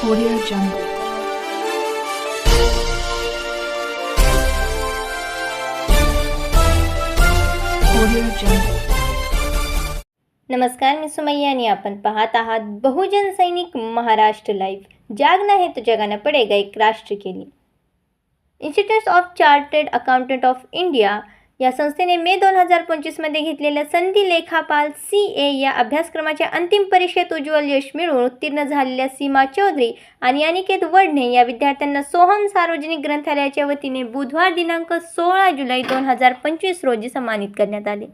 Audio Jungle. Audio Jungle. नमस्कार मी सुमय्या आणि आपण पाहत आहात बहुजन सैनिक महाराष्ट्र लाईव्ह जागना हे तो जगाना पडेगा एक राष्ट्र केली institute of chartered accountant of India या संस्थेने मे दोन हजार पंचवीसमध्ये घेतलेल्या संधी लेखापाल सी ए या अभ्यासक्रमाच्या अंतिम परीक्षेत उज्ज्वल यश मिळवून उत्तीर्ण झालेल्या सीमा चौधरी आणि अनिकेत वडणे या विद्यार्थ्यांना सोहम सार्वजनिक ग्रंथालयाच्या वतीने बुधवार दिनांक सोळा जुलै दोन हजार पंचवीस रोजी सन्मानित करण्यात आले.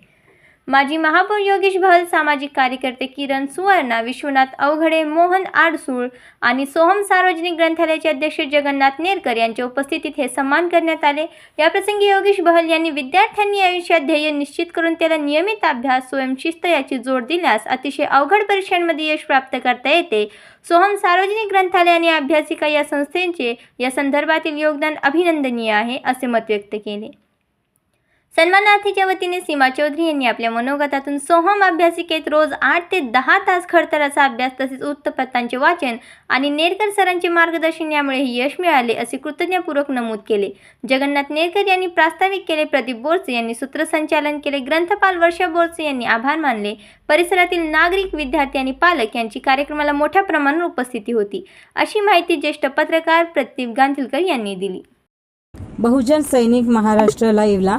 माजी महापौर योगेश भल सामाजिक कार्यकर्ते किरण सुवर्णा विश्वनाथ अवघडे मोहन आडसूळ आणि सोहम सार्वजनिक ग्रंथालयाचे अध्यक्ष जगन्नाथ नेरकर यांच्या उपस्थितीत हे सन्मान करण्यात आले. याप्रसंगी योगेश बहल यांनी विद्यार्थ्यांनी आयुष्यात ध्येय निश्चित करून त्याला नियमित अभ्यास स्वयंशिस्त याची जोड दिल्यास अतिशय अवघड परीक्षांमध्ये यश प्राप्त करता येते. सोहम सार्वजनिक ग्रंथालय आणि अभ्यासिका या संस्थेचे या संदर्भातील योगदान अभिनंदनीय आहे असे मत व्यक्त केले. सन्मानार्थीच्या वतीने सीमा चौधरी यांनी आपल्या मनोगतातून सोहम अभ्यासिकेत रोज आठ ते दहा तास खडतराचा अभ्यास तसेच वृत्तपत्रांचे वाचन आणि नेरकर सरांचे मार्गदर्शन यामुळे हे यश मिळाले असे कृतज्ञपूर्वक नमूद केले. जगन्नाथ नेरकर यांनी प्रास्ताविक केले प्रदीप बोरसे यांनी सूत्रसंचालन केले ग्रंथपाल वर्षा बोरसे यांनी आभार मानले. परिसरातील नागरिक विद्यार्थी आणि पालक यांची कार्यक्रमाला मोठ्या प्रमाणावर उपस्थिती होती. अशी माहिती ज्येष्ठ पत्रकार प्रदीप गांधीलकर यांनी दिली. बहुजन सैनिक महाराष्ट्र लाईव्हला